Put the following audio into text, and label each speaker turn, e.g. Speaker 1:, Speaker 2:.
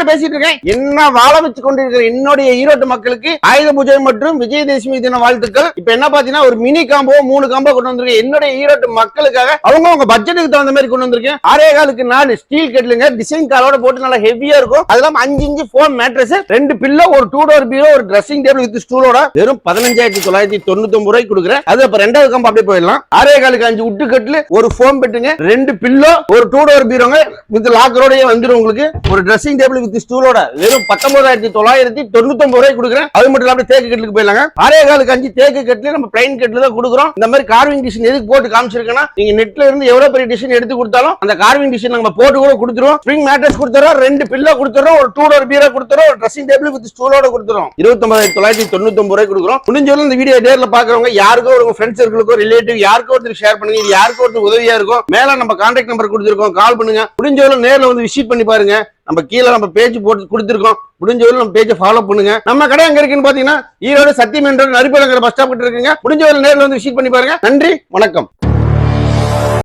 Speaker 1: மாதிரி பேசிட்டு இருக்கேன். என்ன வாழ வச்சு கொண்டிருக்கிற என்னுடைய ஈரோட்டு மக்களுக்கு ஆயுத பூஜை மற்றும் விஜயதசமி தின வாழ்த்துக்கள். இப்ப என்ன பாத்தீங்கன்னா ஒரு மினி காம்போ மூணு காம்போ கொண்டு வந்திருக்கேன். என்னுடைய ஈரோட்டு மக்களுக்காக அவங்க அவங்க பட்ஜெட்டுக்கு தகுந்த மாதிரி கொண்டு வந்திருக்கேன். ஆறே காலுக்கு நாலு ஸ்டீல் கெட்டிலுங்க டிசைன் காலோட போட்டு நல்லா ஹெவியா இருக்கும். அதெல்லாம் அஞ்சு இன்ச்சு போன் மேட்ரஸ் ரெண்டு பில்லோ ஒரு டூ டோர் பீரோ ஒரு ட்ரெஸ்ஸிங் டேபிள் வித் ஸ்டூலோட வெறும் பதினஞ்சாயிரத்தி தொள்ளாயிரத்தி தொண்ணூத்தி ஒன்பது ரூபாய்க்கு கொடுக்குறேன். அது அப்ப ரெண்டாவது காம்போ அப்படியே போயிடலாம். ஆறே காலுக்கு அஞ்சு உட்டு கட்டில் ஒரு போன் பெட்டுங்க ரெண்டு பில்லோ ஒரு டூ டோர் பீரோங்க வித் லாக்கரோடய வந்துடும் உங்களுக்கு. ஒரு ட்ரெஸ்ஸிங் டேபிள் வித் ஸ்டூலோட வெறும் பத்தொன்பதாயிரத்தி தொள்ளாயிரத்தி தொண்ணூத்தி ஒன்பது ரூபாய்க்கு கொடுக்குறேன். அது மட்டும் இல்லாம தேக்கு கட்டுக்கு போயிடலாங்க. ஆறே காலுக்கு அஞ்சு தேக்கு கட்டுல நம்ம பிளைன் கட்டுல தான் கொடுக்குறோம். இந்த மாதிரி கார்விங் டிசைன் எதுக்கு போட்டு காமிச்சிருக்கேன்னா நீங்க நெட்ல இருந்து எவ்வளவு பெரிய டிசைன் எடுத்து கொடுத்தாலும் அந்த கார்விங் டிசைன் நம்ம போட்டு கூட கொடுத்துருவோம். ஸ்ப்ரிங் மேட்ரஸ் கொடுத்துறோம் ரெண்டு பில்லா கொடுத்துறோம் ஒரு டூ டோர் பீரா கொடுத்துறோம் ஒரு ட்ரெஸ்ஸிங் டேபிள் வித் ஸ்டூலோட கொடுத்துறோம். இருபத்தொன்பதாயிரத்தி தொள்ளாயிரத்தி தொண்ணூத்தி ஒன்பது ரூபாய் கொடுக்குறோம் முடிஞ்சவரை இந்த வீடியோ நேர்ல பாக்குறவங்க யாருக்கோ ஒரு ஃப்ரெண்ட்ஸ் சர்க்கிளுக்கோ ரிலேட்டிவ் யாருக்கோ ஒருத்தர் ஷேர் பண்ணுங்க. இது யாருக்கோ ஒருத்தர் உதவியா இருக்கும் மேல நம்ம கான்டாக்ட் நம்பர் கொடுத்துருக்கோம். கால் பண்ணுங்க. முடிஞ்சவரை நேர்ல வந்து விசிட் பண்ணி பாருங்க. நம்ம கீழே நம்ம பேஜ் போட்டு கொடுத்துருக்கோம். முடிஞ்சவரை நம்ம பேஜை ஃபாலோ பண்ணுங்க. நம்ம கடை எங்க இருக்குன்னு பாத்தீங்கன்னா ஈரோடு சத்தியம் என்ற நரிப்பழங்கிற பஸ் ஸ்டாப் கிட்ட இருக்குங்க. புரிஞ்சவரைல நேரில் வந்து விசிட் பண்ணி பாருங்க. நன்றி வணக்கம்.